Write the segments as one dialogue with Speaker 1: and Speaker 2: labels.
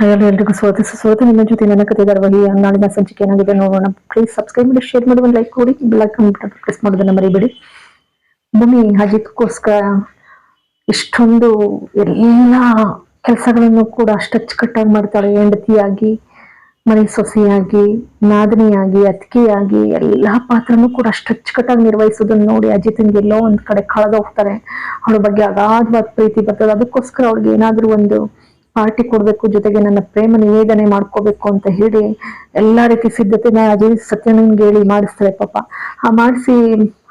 Speaker 1: ಹಾಯಲ್ಲ ಎಲ್ರಿಗೂ ಸ್ವಾಗತ. ಸ್ವಾಗತ ನಿಮ್ಮ ಜೊತೆ ನನ್ನ ಕತೆ ಧಾರಾವಾಹಿ. ನಾಳಿನ ಸಂಚಿಕೆ ಏನಾಗಿದೆ ನೋಡೋಣ. ಪ್ಲೀಸ್ ಸಬ್ಸ್ಕ್ರೈಬ್ ಮಾಡಿ ಶೇರ್ ಮಾಡಿ, ಒಂದು ಲೈಕ್ ಕೊಡಿ. ಲೈಕ್ ಪ್ರೆಸ್ ಮಾಡೋದನ್ನ ಮರಿಬೇಡಿ. ಭೂಮಿ ಅಜಿತ್ಕೋಸ್ಕರ ಇಷ್ಟೊಂದು ಎಲ್ಲ ಕೆಲಸಗಳನ್ನು ಕೂಡ ಅಷ್ಟು ಅಚ್ಚುಕಟ್ಟಾಗಿ ಮಾಡ್ತಾಳೆ. ಹೆಂಡತಿಯಾಗಿ, ಮನೆ ಸೊಸೆಯಾಗಿ, ನಾದಿನಿಯಾಗಿ ಅತಿಕೆಯಾಗಿ ಎಲ್ಲಾ ಪಾತ್ರನೂ ಕೂಡ ಅಷ್ಟು ಅಚ್ಚುಕಟ್ಟಾಗಿ ನಿರ್ವಹಿಸೋದನ್ನ ನೋಡಿ ಅಜಿತನ್ಗೆ ಎಲ್ಲೋ ಒಂದ್ ಕಡೆ ಕಳೆದೋಗ್ತಾರೆ. ಅವಳ ಬಗ್ಗೆ ಅಗಾಧವಾದ ಪ್ರೀತಿ ಬರ್ತದೆ. ಅದಕ್ಕೋಸ್ಕರ ಅವ್ಳಿಗೆ ಏನಾದ್ರೂ ಒಂದು ಪಾರ್ಟಿ ಕೊಡ್ಬೇಕು, ಜೊತೆಗೆ ನನ್ನ ಪ್ರೇಮ ನಿವೇದನೆ ಮಾಡ್ಕೋಬೇಕು ಅಂತ ಹೇಳಿ ಎಲ್ಲಾ ರೀತಿ ಸಿದ್ಧತೆನ ಅಜಯ್ ಸತ್ಯನಂಗೆ ಹೇಳಿ ಮಾಡಿಸ್ತಾರೆ ಪಾಪ. ಆ ಮಾಡಿಸಿ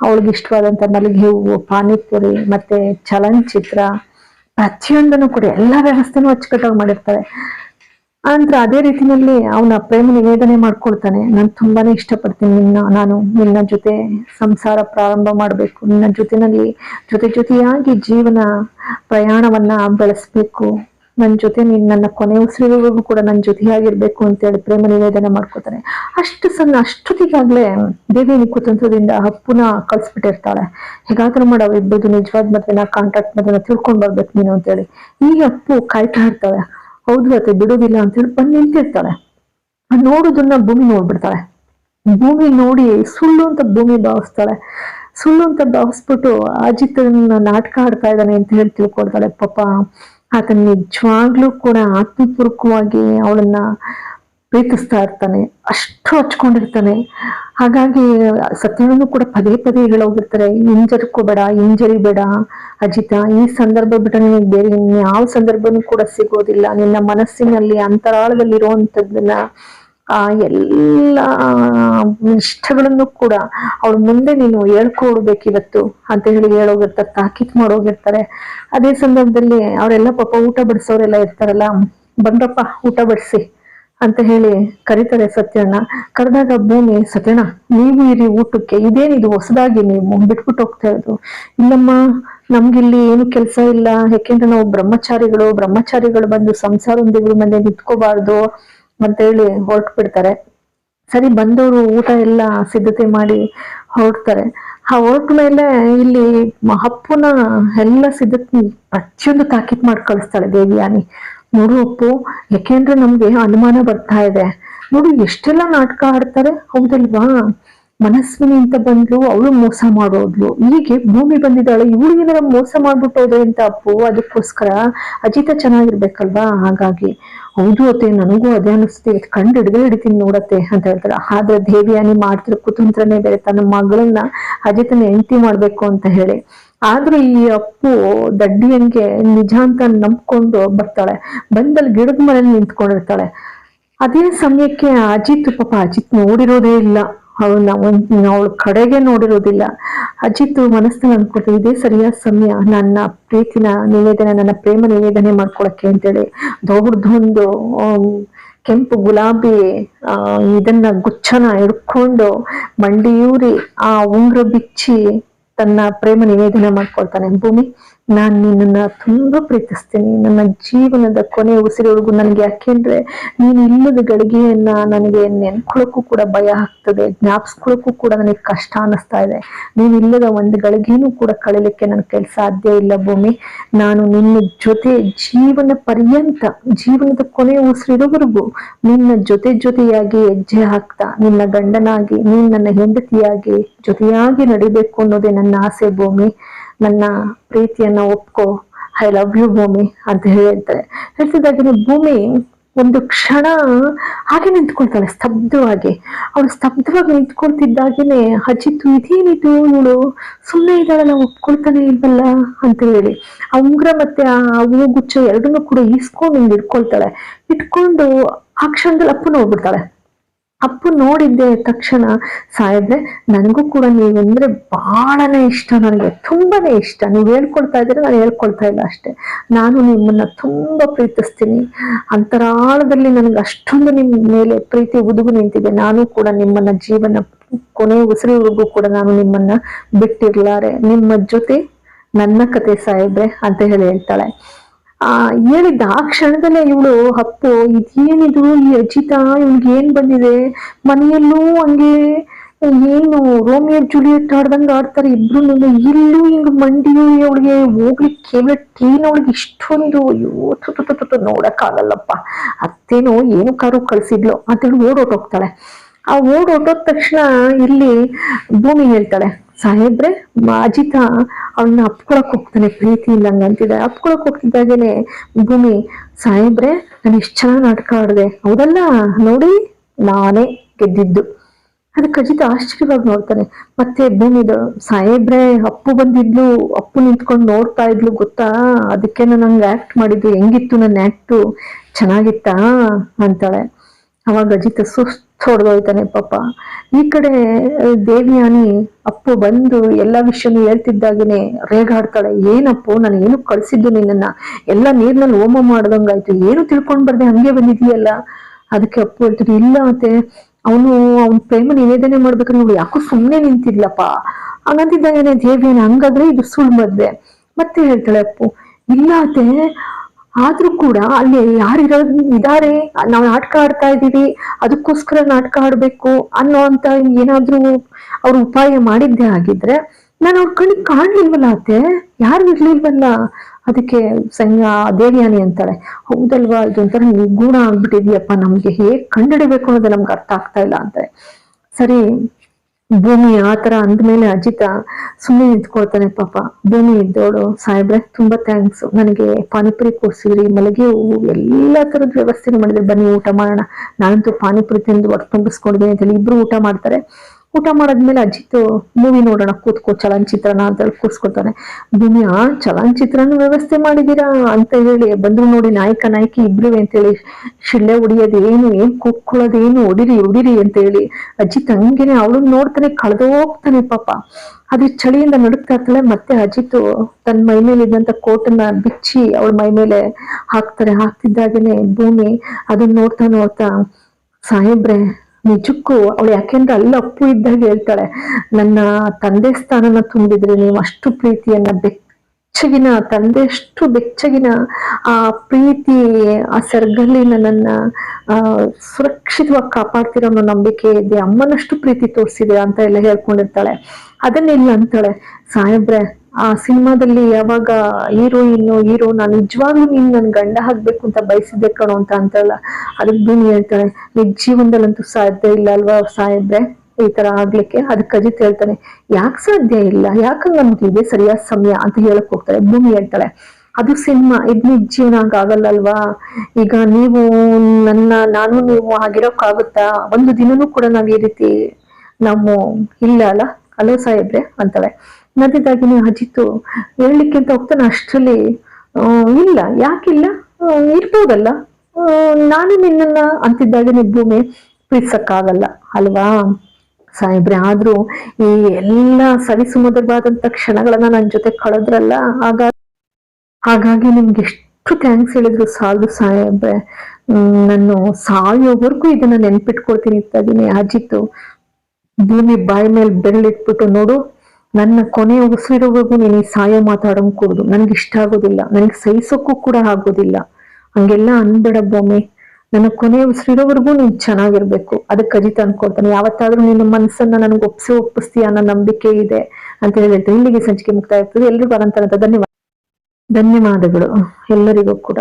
Speaker 1: ಅವಳಿಗೆ ಇಷ್ಟವಾದಂತ ಮಲ್ಲಿಗೆ ಹೂವು ಪಾನಿಪುರಿ ಮತ್ತೆ ಚಲನಚಿತ್ರ, ಪ್ರತಿಯೊಂದನ್ನು ಕೂಡ ಎಲ್ಲಾ ವ್ಯವಸ್ಥೆನೂ ಅಚ್ಚುಕಟ್ಟಾಗಿ ಮಾಡಿರ್ತಾರೆ. ಆನಂತರ ಅದೇ ರೀತಿನಲ್ಲಿ ಅವನ ಪ್ರೇಮ ನಿವೇದನೆ ಮಾಡ್ಕೊಳ್ತಾನೆ. ನಾನು ತುಂಬಾನೇ ಇಷ್ಟಪಡ್ತೀನಿ ನಿನ್ನ, ನಾನು ನಿನ್ನ ಜೊತೆ ಸಂಸಾರ ಪ್ರಾರಂಭ ಮಾಡಬೇಕು. ನಿನ್ನ ಜೊತೆನಲ್ಲಿ ಜೊತೆ ಜೊತೆಯಾಗಿ ಜೀವನ ಪ್ರಯಾಣವನ್ನ ಬೆಳೆಸ್ಬೇಕು. ನನ್ನ ಜೊತೆ ನೀನ್ ನನ್ನ ಕೊನೆ ಉಸಿರಿಗೂ ಕೂಡ ನನ್ನ ಜೊತೆಯಾಗಿರ್ಬೇಕು ಅಂತೇಳಿ ಪ್ರೇಮ ನಿವೇದನೆ ಮಾಡ್ಕೋತಾನೆ. ಅಷ್ಟು ಸಣ್ಣ ಅಷ್ಟೊತ್ತಿಗಾಗ್ಲೇ ದೇವಿ ಕುತಂತ್ರದಿಂದ ಹಪ್ಪುನ ಕಳ್ಸ್ಬಿಟ್ಟಿರ್ತಾಳೆ. ಹೇಗಾದ್ರೂ ಮಾಡ ಇಬ್ಬರು ನಿಜವಾದ ನಾ ಕಾಂಟ್ಯಾಕ್ಟ್ ಮದ್ವೆನ ತಿಳ್ಕೊಂಡ್ ಬರ್ಬೇಕು ನೀನು ಅಂತೇಳಿ ಈ ಅಪ್ಪು ಕಾಯ್ತಾ ಇರ್ತಾಳೆ. ಹೌದು ಅತ್ತೆ, ಬಿಡುವುದಿಲ್ಲ ಅಂತ ಹೇಳಿ ಬಂದು ನಿಂತಿರ್ತಾಳೆ. ನೋಡೋದನ್ನ ನೋಡುದನ್ನ ಭೂಮಿ ನೋಡ್ಬಿಡ್ತಾಳೆ. ಭೂಮಿ ನೋಡಿ ಸುಳ್ಳು ಅಂತ ಭೂಮಿ ಭಾವಿಸ್ತಾಳೆ. ಸುಳ್ಳು ಅಂತ ಭಾವಿಸ್ಬಿಟ್ಟು ಅಜಿತ್ ನಾಟಕ ಆಡ್ತಾ ಇದ್ದಾನೆ ಅಂತ ಹೇಳಿ ತಿಳ್ಕೊಳ್ತಾಳೆ. ಪಾಪ ಆತ ನಿಜವಾಗ್ಲೂ ಕೂಡ ಆತ್ಮಪೂರ್ವಕವಾಗಿ ಅವಳನ್ನ ಪ್ರೀತಿಸ್ತಾ ಇರ್ತಾನೆ, ಅಷ್ಟು ಹಚ್ಕೊಂಡಿರ್ತಾನೆ. ಹಾಗಾಗಿ ಸತ್ಯನೂ ಕೂಡ ಪದೇ ಪದೇ ಹೇಳೋಗಿರ್ತಾರೆ ಹಿಂಜರ್ಕೋಬೇಡ ಹಿಂಜರಿಬೇಡ ಅಜಿತ, ಈ ಸಂದರ್ಭ ಬಿಟ್ಟರೆ ನಿನಗೆ ಬೇರೆ ಇನ್ಯಾವ ಸಂದರ್ಭನೂ ಕೂಡ ಸಿಗೋದಿಲ್ಲ. ನಿನ್ನ ಮನಸ್ಸಿನಲ್ಲಿ ಅಂತರಾಳದಲ್ಲಿರುವಂತದ್ದನ್ನ ಆ, ಎಲ್ಲ ಇಷ್ಟಗಳನ್ನು ಕೂಡ ಅವ್ರ ಮುಂದೆ ನೀನು ಹೇಳ್ಕೊಡ್ಬೇಕಿವತ್ತು ಅಂತ ಹೇಳಿ ಹೇಳೋಗಿರ್ತಾರೆ ತಾಕೀತ್ ಮಾಡೋಗಿರ್ತಾರೆ. ಅದೇ ಸಂದರ್ಭದಲ್ಲಿ ಅವರೆಲ್ಲ ಪಾಪ ಊಟ ಬಡಿಸೋರೆಲ್ಲ ಇರ್ತಾರಲ್ಲ ಬಂದ್ರಪ್ಪ ಊಟ ಬಡಿಸಿ ಅಂತ ಹೇಳಿ ಕರೀತಾರೆ ಸತ್ಯಣ್ಣ. ಕರೆದಾಗ ಭೂಮಿ ಸತ್ಯಣ್ಣ, ನೀವು ಇರಿ ಊಟಕ್ಕೆ, ಇದೇನಿದು, ಹೊಸದಾಗಿ ನೀವು ಬಿಟ್ಬಿಟ್ಟು ಹೋಗ್ತಾ ಇರೋದು. ಇಲ್ಲಮ್ಮ, ನಮ್ಗಿಲ್ಲಿ ಏನು ಕೆಲಸ ಇಲ್ಲ. ಯಾಕೆಂದ್ರೆ ನಾವು ಬ್ರಹ್ಮಚಾರಿಗಳು ಬ್ರಹ್ಮಚಾರಿಗಳು ಬಂದು ಸಂಸಾರ ಒಂದಿಗಳ ಮನೆ ನಿಂತ್ಕೋಬಾರ್ದು. ಅಂತ ಹೇಳಿ ಹೊರಟು ಬಿಡ್ತಾರೆ. ಸರಿ, ಬಂದವರು ಊಟ ಎಲ್ಲ ಸಿದ್ಧತೆ ಮಾಡಿ ಹೊರಡ್ತಾರೆ. ಆ ಹೊರಟ ಮೇಲೆ ಇಲ್ಲಿ ಅಪ್ಪನ ಎಲ್ಲ ಸಿದ್ಧತೆ ಪ್ರತಿಯೊಂದು ತಾಕೀತ್ ಮಾಡಿ ಕಳಿಸ್ತಾಳೆ ದೇವಿಯಾನಿ. ನೋಡು ಅಪ್ಪು, ಯಾಕೆಂದ್ರೆ ನಮ್ಗೆ ಅನುಮಾನ ಬರ್ತಾ ಇದೆ. ನೋಡು, ಎಷ್ಟೆಲ್ಲ ನಾಟಕ ಆಡ್ತಾರೆ? ಹೌದಲ್ವಾ? ಮನಸ್ವಿನಿ ಅಂತ ಬಂದ್ಲು, ಅವಳು ಮೋಸ ಮಾಡೋದ್ಲು. ಹೀಗೆ ಭೂಮಿ ಬಂದಿದ್ದಾಳೆ, ಇವಳು ಏನಾರ ಮೋಸ ಮಾಡ್ಬಿಟ್ಟೋದ್ರೆ ಅಂತ ಅಪ್ಪು. ಅದಕ್ಕೋಸ್ಕರ ಅಜಿತ ಚೆನ್ನಾಗಿರ್ಬೇಕಲ್ವಾ? ಹಾಗಾಗಿ. ಹೌದು ಅತ್ತೆ, ನನಗೂ ಅದೇ ಅನಿಸ್ತಿ ಕಂಡು ಹಿಡಿದೇ ಹಿಡಿತೀನಿ ನೋಡತ್ತೆ ಅಂತ ಹೇಳ್ತಾರೆ. ಆದ್ರೆ ದೇವಿಯಾನಿ ಮಾಡ್ತಿರೋ ಕುತಂತ್ರನೇ ಬೇರೆ. ತನ್ನ ಮಗಳನ್ನ ಅಜಿತನ ಹೆಂಡತಿ ಮಾಡ್ಬೇಕು ಅಂತ ಹೇಳಿ. ಆದ್ರೆ ಈ ಅಪ್ಪು ದಡ್ಡಿಯಂಗೆ ನಿಜ ಅಂತ ನಂಬ್ಕೊಂಡು ಬರ್ತಾಳೆ. ಬಂದಲ್ಲಿ ಗಿಡದ ಮನೇಲಿ ನಿಂತ್ಕೊಂಡಿರ್ತಾಳೆ. ಅದೇ ಸಮಯಕ್ಕೆ ಅಜಿತ್, ಪಾಪ ಅಜಿತ್ ನೋಡಿರೋದೇ ಇಲ್ಲ. ಅವಳನ್ನ ಒಂದ್ ಅವಳ ಕಡೆಗೆ ನೋಡಿರೋದಿಲ್ಲ. ಅಜಿತ್ ಮನಸ್ಸಿನ ಅನ್ಕೊಳ್ತಾರೆ, ಇದೇ ಸರಿಯಾದ ಸಮಯ? ನನ್ನ ಪ್ರೀತಿನ ನಿವೇದನೆ, ನನ್ನ ಪ್ರೇಮ ನಿವೇದನೆ ಮಾಡ್ಕೊಳಕ್ಕೆ ಅಂತೇಳಿ. ದೊಡ್ಡದೊಂದು ಕೆಂಪು ಗುಲಾಬಿ ಇದನ್ನ ಗುಚ್ಛನ ಹಿಡ್ಕೊಂಡು ಮಂಡಿಯೂರಿ ಆ ಉಂಗ್ರ ಬಿಚ್ಚಿ ತನ್ನ ಪ್ರೇಮ ನಿವೇದನೆ ಮಾಡ್ಕೊಳ್ತಾನೆ. ಭೂಮಿ ನಾನ್ ನಿನ್ನನ್ನ ತುಂಬಾ ಪ್ರೀತಿಸ್ತೀನಿ. ನನ್ನ ಜೀವನದ ಕೊನೆ ಉಸಿರಿವರೆಗೂ ನನಗೆ ಯಾಕೆಂದ್ರೆ ನೀನು ಇಲ್ಲದ ಗಳಿಗೆಯನ್ನ ನನಗೆ ನೆನ್ಕೊಳಕ್ಕೂ ಕೂಡ ಭಯ ಆಗ್ತದೆ. ಜ್ಞಾಪಿಸ್ಕೊಳಕ್ಕೂ ಕೂಡ ನನಗೆ ಕಷ್ಟ ಅನ್ನಿಸ್ತಾ ಇದೆ. ನೀನು ಇಲ್ಲದ ಒಂದು ಗಳಿಗೆನೂ ಕೂಡ ಕಳಿಲಿಕ್ಕೆ ನನ್ನ ಕೆಲ್ಸ ಸಾಧ್ಯ ಇಲ್ಲ ಭೂಮಿ. ನಾನು ನಿನ್ನ ಜೊತೆ ಜೀವನ ಪರ್ಯಂತ, ಜೀವನದ ಕೊನೆ ಉಸಿರಿರೋವರೆಗೂ ನಿನ್ನ ಜೊತೆ ಜೊತೆಯಾಗಿ ಹೆಜ್ಜೆ ಹಾಕ್ತಾ, ನಿನ್ನ ಗಂಡನಾಗಿ, ನೀನ್ ನನ್ನ ಹೆಂಡತಿಯಾಗಿ ಜೊತೆಯಾಗಿ ನಡಿಬೇಕು ಅನ್ನೋದೇ ನನ್ನ ಆಸೆ ಭೂಮಿ. ನನ್ನ ಪ್ರೀತಿಯನ್ನ ಒಪ್ಕೋ. ಐ ಲವ್ ಯು ಭೂಮಿ, ಅಂತ ಹೇಳ್ತಾರೆ ಹೇಳ್ತಿದ್ದಾಗಿನ ಭೂಮಿ, ಒಂದು ಕ್ಷಣ ಹಾಗೆ ನಿಂತ್ಕೊಳ್ತಾಳೆ, ಸ್ತಬ್ಧವಾಗಿ. ಅವಳು ಸ್ತಬ್ಧವಾಗಿ ನಿಂತ್ಕೊಳ್ತಿದ್ದಾಗೇನೆ, ಅಜಿತ್, ಇದೇನಿದು ಇವಳು? ಸುಮ್ಮನೆ ಇದ್ದಾಳಲ್ಲ ಒಪ್ಕೊಳ್ತಾನೆ ಇಲ್ವಲ್ಲ? ಅಂತ ಹೇಳಿ. ಆ ಉಂಗ್ರ ಮತ್ತೆ ಆ ಹೂಗುಚ್ಚ ಎರಡನ್ನೂ ಕೂಡ ಈಸ್ಕೊಂಡು ಹಿಂಗೆ ಇಟ್ಕೊಳ್ತಾಳೆ ಇಟ್ಕೊಂಡು ಆ ಕ್ಷಣದಲ್ಲಿ ಅಪ್ಪನ ಹೋಗ್ಬಿಡ್ತಾಳೆ. ಅಪ್ಪು ನೋಡಿದ್ದೆ ತಕ್ಷಣ ಸಾಯಿದ್ರೆ ನನಗೂ ಕೂಡ ನೀವಂದ್ರೆ ಬಹಳನೇ ಇಷ್ಟ ನನಗೆ, ತುಂಬಾನೇ ಇಷ್ಟ. ನೀವು ಹೇಳ್ಕೊಳ್ತಾ ಇದ್ರೆ ನಾನು ಹೇಳ್ಕೊಳ್ತಾ ಇಲ್ಲ ಅಷ್ಟೇ. ನಾನು ನಿಮ್ಮನ್ನ ತುಂಬಾ ಪ್ರೀತಿಸ್ತೀನಿ. ಅಂತರಾಳದಲ್ಲಿ ನನಗೆ ಅಷ್ಟೊಂದು ನಿಮ್ಮ ಮೇಲೆ ಪ್ರೀತಿ ಉದುಗು ನಿಂತಿದೆ. ನಾನು ಕೂಡ ನಿಮ್ಮನ್ನ ಜೀವನ ಕೊನೆ ಉಸಿರಿವರೆಗೂ ಕೂಡ ನಾನು ನಿಮ್ಮನ್ನ ಬಿಟ್ಟಿರ್ಲಾರೆ. ನಿಮ್ಮ ಜೊತೆ ನನ್ನ ಕತೆ ಸಾಯಿದ್ರೆ ಅಂತ ಹೇಳಿ ಹೇಳ್ತಾಳೆ. ಆ, ಹೇಳಿದ್ದ ಆ ಕ್ಷಣದಲ್ಲೇ ಇವಳು, ಅಪ್ಪು, ಇದೇನಿದು? ಈ ಅಜಿತ ಇವ್ನಿಗೆ ಏನ್ ಬಂದಿದೆ? ಮನೆಯಲ್ಲೂ ಹಂಗೆ, ಏನು, ರೋಮಿಯೋ ಜೂಲಿಯಟ್ ಆಡ್ದಂಗ ಆಡ್ತಾರೆ ಇಬ್ರು ಇಲ್ಲೂ ಹಿಂಗ್ ಮಂಡಿಯು ಅವಳಿಗೆ ಹೋಗ್ಲಿಕ್ಕೆ ಕೇವಲ ಟೀನ್ ಅವಳಿಗೆ ಇಷ್ಟೊಂದು? ಅಯ್ಯೋ ತು ತು ತು ತು ತು ನೋಡಕ್ ಆಗಲ್ಲಪ್ಪ ಅತ್ತೇನೋ, ಏನು ಕಾರು ಕಳ್ಸಿದ್ಲು? ಅಂತೇಳಿ ಓಡೋಟೋಗ್ತಾಳೆ ಆ ಓಡೋಟೋದ ತಕ್ಷಣ ಇಲ್ಲಿ ಭೂಮಿ ಹೇಳ್ತಾಳೆ. ಸಾಹೇಬ್ರೆ ಅಜಿತ ಅವನ್ನ ಅಪ್ಕೊಳಕ್ ಹೋಗ್ತಾನೆ, ಪ್ರೀತಿ ಇಲ್ಲಂಗ ಅಂತಿದೆ. ಅಪ್ಕೊಳಕ್ ಹೋಗ್ತಿದ್ದಾಗೇನೆ ಭೂಮಿ, ಸಾಹೇಬ್ರೆ, ನಾನು ಎಷ್ಟು ಚೆನ್ನಾಗಿ ನಾಟಕ ಆಡಿದೆ. ಹೌದಲ್ಲ? ನೋಡಿ, ನಾನೇ ಗೆದ್ದಿದ್ದು. ಅದಕ್ಕೆ ಅಜಿತ ಆಶ್ಚರ್ಯವಾಗಿ ನೋಡ್ತಾನೆ. ಮತ್ತೆ ಭೂಮಿದು ಸಾಹೇಬ್ರೆ, ಅಪ್ಪು ಬಂದಿದ್ಲು, ಅಪ್ಪು ನಿಂತ್ಕೊಂಡು ನೋಡ್ತಾ ಇದ್ಲು, ಗೊತ್ತಾ? ಅದಕ್ಕೆ ನಂಗೆ ಆಕ್ಟ್ ಮಾಡಿದ್ದು. ಹೆಂಗಿತ್ತು ನನ್ನ ಆಕ್ಟು ಚೆನ್ನಾಗಿತ್ತಾ? ಅಂತಾಳೆ. ಅವಾಗ ಅಜಿತ ಸುಸ್ತು ಹೊಡೆದೋಯ್ತಾನೆ ಪಾಪ. ಈ ಕಡೆ ದೇವ್ಯಾನಿ ಅಪ್ಪು ಬಂದು ಎಲ್ಲ ವಿಷಯನೂ ಹೇಳ್ತಿದ್ದಾಗೇನೆ ರೇಗಾಡ್ತಾಳೆ. ಏನಪ್ಪು ನಾನು ಏನು ಕಳ್ಸಿದ್ದು ನಿನ್ನನ್ನ? ಎಲ್ಲ ನೀರ್ನಲ್ಲಿ ಹೋಮ ಮಾಡ್ದಂಗಾಯ್ತು. ಏನು ತಿಳ್ಕೊಂಡ್ ಬರ್ದೆ? ಹಂಗೆ ಬಂದಿದೀಯಲ್ಲ ಅದಕ್ಕೆ ಅಪ್ಪು ಹೇಳ್ತಿದ್ರು ಇಲ್ಲ ಮತ್ತೆ, ಅವನು ಅವ್ನ ಪ್ರೇಮ ನಿವೇದನೆ ಮಾಡ್ಬೇಕಾದ್ರೆ ಇವಳು ಯಾಕೋ ಸುಮ್ಮನೆ ನಿಂತಿದ್ಲಪ್ಪ? ಹಂಗಂತಿದ್ದಾಗೇನೆ ದೇವಿಯನ್ನ ಹಂಗಾದ್ರೆ ಇದು ಸುಳ್ಳು ಮದ್ವೆ. ಮತ್ತೆ ಹೇಳ್ತಾಳೆ ಅಪ್ಪು, ಇಲ್ಲ ಅತ್ತೆ ಆದ್ರೂ ಕೂಡ ಅಲ್ಲಿ ಯಾರಿರೋ ಇದಾರೆ, ನಾವು ನಾಟಕ ಆಡ್ತಾ ಇದ್ದೀವಿ, ಅದಕ್ಕೋಸ್ಕರ ನಾಟಕ ಆಡ್ಬೇಕು ಅನ್ನೋ ಅಂತ ಏನಾದ್ರೂ ಅವ್ರು ಉಪಾಯ ಮಾಡಿದ್ದೆ ಆಗಿದ್ರೆ ನಾನು ಅವ್ರ ಕಣ್ಣಿಗೆ ಕಾಣ್ಲಿಲ್ವಲ್ಲ ಅತ್ತೆ? ಯಾರು ಇರ್ಲಿಲ್ವಲ್ಲ? ಅದಕ್ಕೆ ಸಂಗ ದೇವ್ಯಾನಿ ಅಂತಾಳೆ. ಹೌದಲ್ವಾ? ಇದೊಂಥರ ನಿಗೂಢ ಆಗ್ಬಿಟ್ಟಿದ್ಯಪ್ಪ ನಮ್ಗೆ. ಹೇಗ್ ಕಂಡಿಡಿಬೇಕು ಅನ್ನೋದು ನಮ್ಗೆ ಅರ್ಥ ಆಗ್ತಾ ಇಲ್ಲ ಅಂತ ಸರಿ ಭೂಮಿ ಆ ತರ ಅಂದ್ಮೇಲೆ ಅಜಿತ ಸುಮ್ಮನೆ ನಿಂತ್ಕೊಳ್ತಾನೆ ಪಾಪ. ಭೂಮಿ ಇದ್ದೋಳು ಸಾಹೇಬ್ರೆ, ತುಂಬಾ ಥ್ಯಾಂಕ್ಸ್ ನನಗೆ ಪಾನಿಪುರಿ ಕೊಡ್ಸಿದ್ರಿ, ಮಲಗಿ ಹೂವು ಎಲ್ಲಾ ತರದ ವ್ಯವಸ್ಥೆ ಮಾಡಿದೆ. ಬನ್ನಿ ಊಟ ಮಾಡೋಣ. ನಾನಂತೂ ಪಾನಿಪುರಿ ತಿಂದು ಹೊಟ್ಟೆ ತುಂಬಿಸ್ಕೊಂಡಿದ್ದೀನಿ ಅಂತೇಳಿ ಇಬ್ರು ಊಟ ಮಾಡ್ತಾರೆ. ಊಟ ಮಾಡಾದ್ಮೇಲೆ ಅಜಿತ್ ಮೂವಿ ನೋಡೋಣ, ಕೂತ್ಕೋ, ಚಲನಚಿತ್ರನ ಅಂತ ಹೇಳಿ ಕೂರ್ಸ್ಕೊತಾನೆ ಭೂಮಿ ಆ ಚಲನಚಿತ್ರನ ವ್ಯವಸ್ಥೆ ಮಾಡಿದೀರಾ ಅಂತ ಹೇಳಿ, ಬಂದ್ರು ನೋಡಿ ನಾಯಕ, ನಾಯಕಿ ಇಬ್ರು ಅಂತ ಹೇಳಿ ಶಿಳ್ಳೆ ಹೊಡಿಯೋದೇನು, ಏನು ಕುಕ್ಕೊಳ್ಳೋದೇನು ಹೊಡಿರಿ ಹೊಡಿರಿ ಅಂತ ಹೇಳಿ, ಅಜಿತ್ ಹಂಗೇನೆ ಅವಳು ನೋಡ್ತಾನೆ ಕಳೆದೋಗ್ತಾನೆ ಪಾಪ. ಅದು ಚಳಿಯಿಂದ ನಡುಕ್ತಾ ಇರ್ತಾಳೆ, ಮತ್ತೆ ಅಜಿತ್ ತನ್ನ ಮೈ ಮೇಲೆ ಇದ್ದಂತ ಕೋಟನ್ನ ಬಿಚ್ಚಿ ಅವಳ ಮೈ ಮೇಲೆ ಹಾಕ್ತಾರೆ, ಹಾಕ್ತಿದ್ದಾಗೇನೆ ಭೂಮಿ ಅದನ್ನ ನೋಡ್ತಾ ನೋಡ್ತಾ ಸಾಹೇಬ್ರೆ ನಿಜಕ್ಕೂ ಅವಳು ಯಾಕೆಂದ್ರೆ ಅಲ್ಲಿ ಅಪ್ಪು ಇದ್ದಾಗ ಹೇಳ್ತಾಳೆ, ನನ್ನ ತಂದೆ ಸ್ಥಾನನ ತುಂಬಿದ್ರೆ ನೀವು ಅಷ್ಟು ಪ್ರೀತಿಯನ್ನ ಬೆಚ್ಚಗಿನ ತಂದೆ, ಅಷ್ಟು ಬೆಚ್ಚಗಿನ ಆ ಪ್ರೀತಿ, ಆ ಸರ್ಗಲ್ಲಿ ನನ್ನನ್ನ, ಆ, ಸುರಕ್ಷಿತವಾಗಿ ಕಾಪಾಡ್ತಿರೋ ಅನ್ನೋ ನಂಬಿಕೆ ಇದೆ, ಅಮ್ಮನಷ್ಟು ಪ್ರೀತಿ ತೋರಿಸಿದೆ ಅಂತ ಎಲ್ಲ ಹೇಳ್ಕೊಂಡಿರ್ತಾಳೆ. ಅದನ್ನ ಇಲ್ಲ ಅಂತಾಳೆ, ಸಾಹೇಬ್ರೆ ಆ ಸಿನಿಮಾದಲ್ಲಿ ಯಾವಾಗ ಹೀರೋಯಿನ್ ಹೀರೋ ನಾನು ನಿಜವಾಗ್ಲೂ ನೀನ್ ನನ್ ಗಂಡ ಹಾಕ್ಬೇಕು ಅಂತ ಬಯಸಿದ್ದೆ ಕಣೋ ಅಂತ ಅಂತಲ್ಲ. ಅದಕ್ಕೆ ಭೂಮಿ ಹೇಳ್ತಾಳೆ ನಿಜ ಜೀವನದಲ್ಲಂತೂ ಸಾಧ್ಯ ಇಲ್ಲ ಅಲ್ವಾ ಸಾಹೇಬ್ರೆ? ಈ ತರ ಆಗ್ಲಿಕ್ಕೆ ಅದಕ್ಕೆ ಅಜಿತ್ ಹೇಳ್ತಾನೆ, ಯಾಕೆ ಸಾಧ್ಯ ಇಲ್ಲ? ಯಾಕಂದ್ರೆ ನಮ್ಗೆ ಇದೇ ಸರಿಯಾದ ಸಮಯ ಅಂತ ಹೇಳಕ್ ಹೋಗ್ತಾಳೆ ಭೂಮಿ ಹೇಳ್ತಾಳೆ, ಅದು ಸಿನಿಮಾ, ಇದ್ ನಿಜ ಜೀವನ ಆಗಲ್ಲಲ್ವಾ? ಈಗ ನೀವು ನನ್ನ, ನಾನು ನೀವು ಆಗಿರೋಕ್ಕಾಗುತ್ತಾ ಒಂದು ದಿನನೂ ಕೂಡ ನಾವ್ ಈ ರೀತಿ ನಾವು ಇಲ್ಲ ಅಲ್ಲ? ಅಲೋ ಸಾಹೇಬ್ರೆ ಅಂತಾಳೆ ನದಿದಾಗಿನೇ ಅಜಿತ್ತು ಹೇಳಲಿಕ್ಕೆ ಅಂತ ಹೋಗ್ತಾನೆ ಅಷ್ಟರಲ್ಲಿ ಇಲ್ಲ. ಯಾಕಿಲ್ಲ? ಇರ್ಬೋದಲ್ಲ. ನಾನು ನಿನ್ನನ್ನ ಅಂತಿದ್ದಾಗನೇ ಭೂಮಿ ಪ್ರೀತಿಸಕ್ಕಾಗಲ್ಲ, ಅಲ್ವಾ? ಸಾಹೇಬ್ರೆ, ಆದ್ರೂ ಈ ಎಲ್ಲ ಸರಿಸುಮಧುರವಾದಂಥ ಕ್ಷಣಗಳನ್ನ ನನ್ನ ಜೊತೆ ಕಳೆದ್ರಲ್ಲ, ಆಗ, ಹಾಗಾಗಿ ನಿಮ್ಗೆ ಎಷ್ಟು ಥ್ಯಾಂಕ್ಸ್ ಹೇಳಿದ್ರು ಸಾಲದು ಸಾಹೇಬ್ರೆ. ನಾನು ಸಾಯೋವರೆಗೂ ಇದನ್ನ ನೆನ್ಪಿಟ್ಕೊಳ್ತೀನಿ ಇತ್ತಾಗಿನಿ. ಅಜಿತ್ತು ಭೂಮಿ ಬಾಯಿ ಮೇಲೆ ಬೆರಳಿಟ್ಬಿಟ್ಟು ನೋಡು. ನನ್ನ ಕೊನೆ ಉಸಿರೋವರೆಗೂ ನೀನು ಸಾಯ ಮಾತಾಡೋಂಗ್ ಕೂಡುದು. ನನ್ಗೆ ಇಷ್ಟ ಆಗೋದಿಲ್ಲ ನನಗೆ ಸಹಿಸೋಕ್ಕೂ ಕೂಡ ಆಗೋದಿಲ್ಲ. ಹಂಗೆಲ್ಲ ಅನ್ಬೇಡ ಬೊಮ್ಮೆ. ನನ್ನ ಕೊನೆ ಉಸಿರೋವರೆಗೂ ನೀನ್ ಚೆನ್ನಾಗಿರ್ಬೇಕು. ಅದಕ್ಕೆ ಅಜಿತ್ ಅನ್ಕೊಳ್ತಾನೆ, ಯಾವತ್ತಾದ್ರೂ ನಿನ್ನ ಮನಸ್ಸನ್ನ ನನಗೆ ಒಪ್ಸಿ, ಒಪ್ಪಿಸ್ತೀಯ ಅನ್ನೋ ನಂಬಿಕೆ ಇದೆ ಅಂತ ಹೇಳಿದ್ರೆ ಇಲ್ಲಿಗೆ ಸಂಚಿಕೆ ಮುಕ್ತಾಯ ಆಗ್ತದೆ. ಎಲ್ರಿಗೂ ಅನಂತ ಧನ್ಯವಾದ, ಧನ್ಯವಾದಗಳು ಎಲ್ಲರಿಗೂ ಕೂಡ.